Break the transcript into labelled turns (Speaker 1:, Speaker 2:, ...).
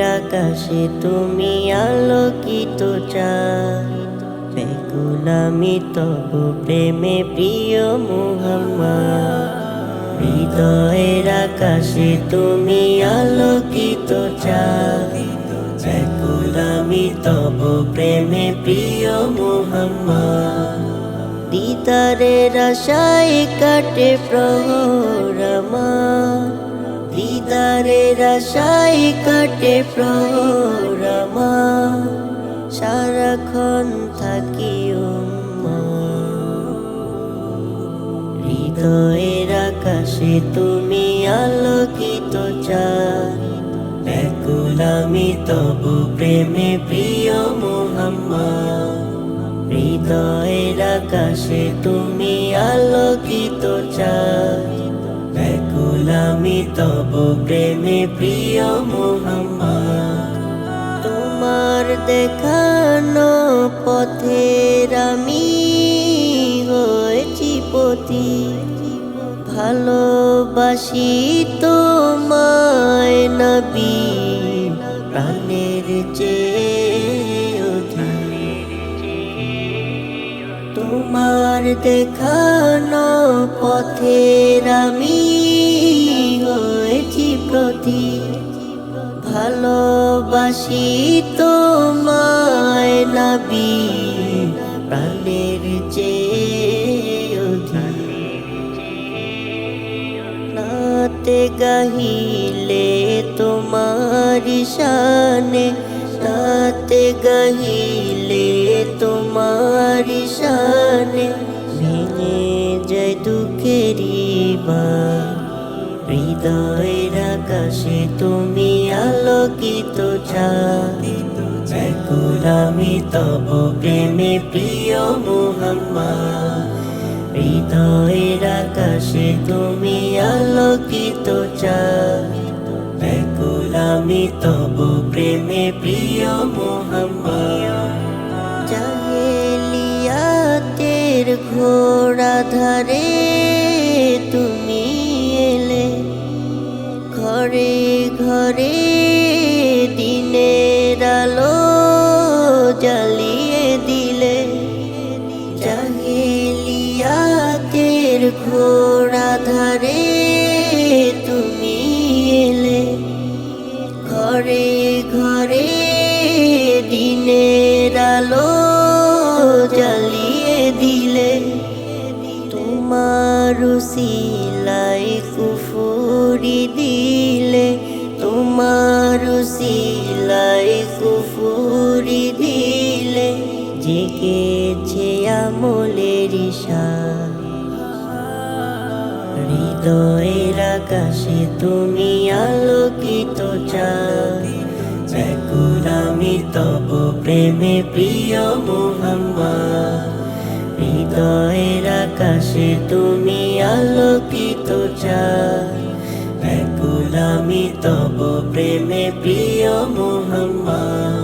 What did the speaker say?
Speaker 1: আকাশে তুমি আলোকিত ব্যাকুল আমি তবু প্রেমে প্রিয় মুহাম্মদ। হৃদয়ের আকাশে তুমি আলোকিত আমি তবু প্রেমে প্রিয় মুহাম্মদ। দিদারের আশায় কাটে প্রহর আমার। দিদারের আশায় কাটে আমার সারাক্ষণ থাকি। হৃদয়ের আকাশে তুমি আলোকিত চাঁদ। ব্যাকুল তবু প্রেমে প্রিয় মুহাম্মদ। হৃদয়ের আকাশে তুমি আলোকিত ব্যাকুল আমি তবু প্রেমে প্রিয় মুহাম্মদ তোমার দেখানো পথের আমি হয়েছি পতি ভালোবাসি তোমায় নবী, প্রাণের চেয়ে। তোমার দেখানো পথের আমি প্রতি ভালোবাসি তোমায় নবী, প্রাণের চেয়ে। নাতে গাহিলে তোমার শানে, নাতে গাহিলে তোমার শানে, ভেঙে যায় দুঃখেরি বা হৃদয়ের আকাশে তুমি আলোকিত চাকুল আমি তব প্রেমে প্রিয় মুহাম্মদ। হৃদয়ের আকাশে তুমি আলোকিত চাকুল আমি তব প্রেমে প্রিয় মুহাম্মদ। জাহেলিয়াতের ঘোড়া ধারে ঘরে দিনের আলো জ্বালিয়ে দিলে। জাহেলিয়াতের ঘোড়া ধারে তুমি এলে। ঘরে ঘরে দিনের আলো জ্বালিয়ে দিলে। তোমার সিলাই কুফুরি জেগেছে আমলের হৃদয়ের আকাশে তুমি আলোকিত ব্যাকুল আমি তব প্রেমে প্রিয় মুহাম্মদ। হৃদয়ের আকাশে তুমি আলোকিত আমি তব প্রেমে প্রিয় মুহাম্মদ।